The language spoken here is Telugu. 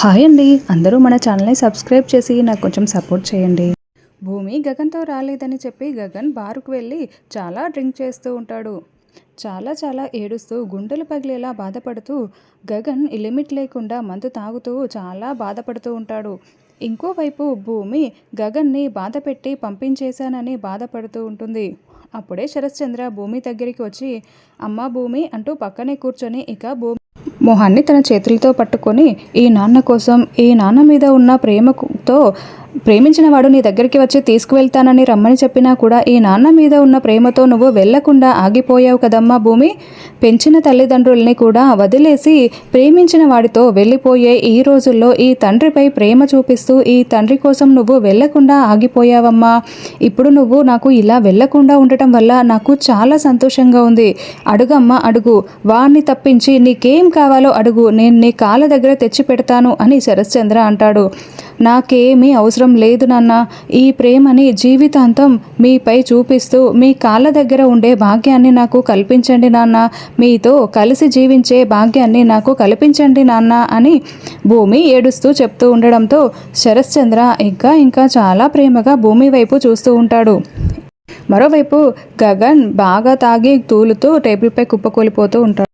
హాయ్ అండి. అందరూ మన ఛానల్ని సబ్స్క్రైబ్ చేసి నాకు కొంచెం సపోర్ట్ చేయండి. భూమి గగన్తో రాలేదని చెప్పి గగన్ బారుకు వెళ్ళి చాలా డ్రింక్ చేస్తూ ఉంటాడు. చాలా చాలా ఏడుస్తూ గుండెలు పగిలేలా బాధపడుతూ గగన్ లిమిట్ లేకుండా మందు తాగుతూ చాలా బాధపడుతూ ఉంటాడు. ఇంకోవైపు భూమి గగన్ని బాధ పెట్టి పంపించేశానని బాధపడుతూ ఉంటుంది. అప్పుడే శరశ్చంద్ర భూమి దగ్గరికి వచ్చి అమ్మ భూమి అంటూ పక్కనే కూర్చొని ఇక భూమి మొహాన్ని తన చేతులతో పట్టుకొని ఈ నాన్న కోసం ఈ నాన్న మీద ఉన్న ప్రేమకు ప్రేమతో ప్రేమించిన వాడు నీ దగ్గరికి వచ్చి తీసుకువెళ్తానని రమ్మని చెప్పినా కూడా ఈ నాన్న మీద ఉన్న ప్రేమతో నువ్వు వెళ్ళకుండా ఆగిపోయావు కదమ్మా భూమి. పెంచిన తల్లిదండ్రుల్ని కూడా వదిలేసి ప్రేమించిన వాడితో వెళ్ళిపోయే ఈ రోజుల్లో ఈ తండ్రిపై ప్రేమ చూపిస్తూ ఈ తండ్రి కోసం నువ్వు వెళ్ళకుండా ఆగిపోయావమ్మా. ఇప్పుడు నువ్వు నాకు ఇలా వెళ్ళకుండా ఉండటం వల్ల నాకు చాలా సంతోషంగా ఉంది. అడుగమ్మా అడుగు. వాణ్ణి తప్పించి నీకేం కావాలో అడుగు. నేను నీ కాళ్ళ దగ్గర తెచ్చి పెడతాను అని శరశ్చంద్ర అంటాడు. నాకేమీ అవసరం లేదు నాన్న. ఈ ప్రేమని జీవితాంతం మీపై చూపిస్తూ మీ కాళ్ళ దగ్గర ఉండే భాగ్యాన్ని నాకు కల్పించండి నాన్న. మీతో కలిసి జీవించే భాగ్యాన్ని నాకు కల్పించండి నాన్న అని భూమి ఏడుస్తూ చెప్తూ ఉండడంతో శరశ్చంద్ర ఇంకా ఇంకా చాలా ప్రేమగా భూమి వైపు చూస్తూ ఉంటాడు. మరోవైపు గగన్ బాగా తాగి తూలుతూ టేబుల్పై కుప్పకూలిపోతూ ఉంటాడు.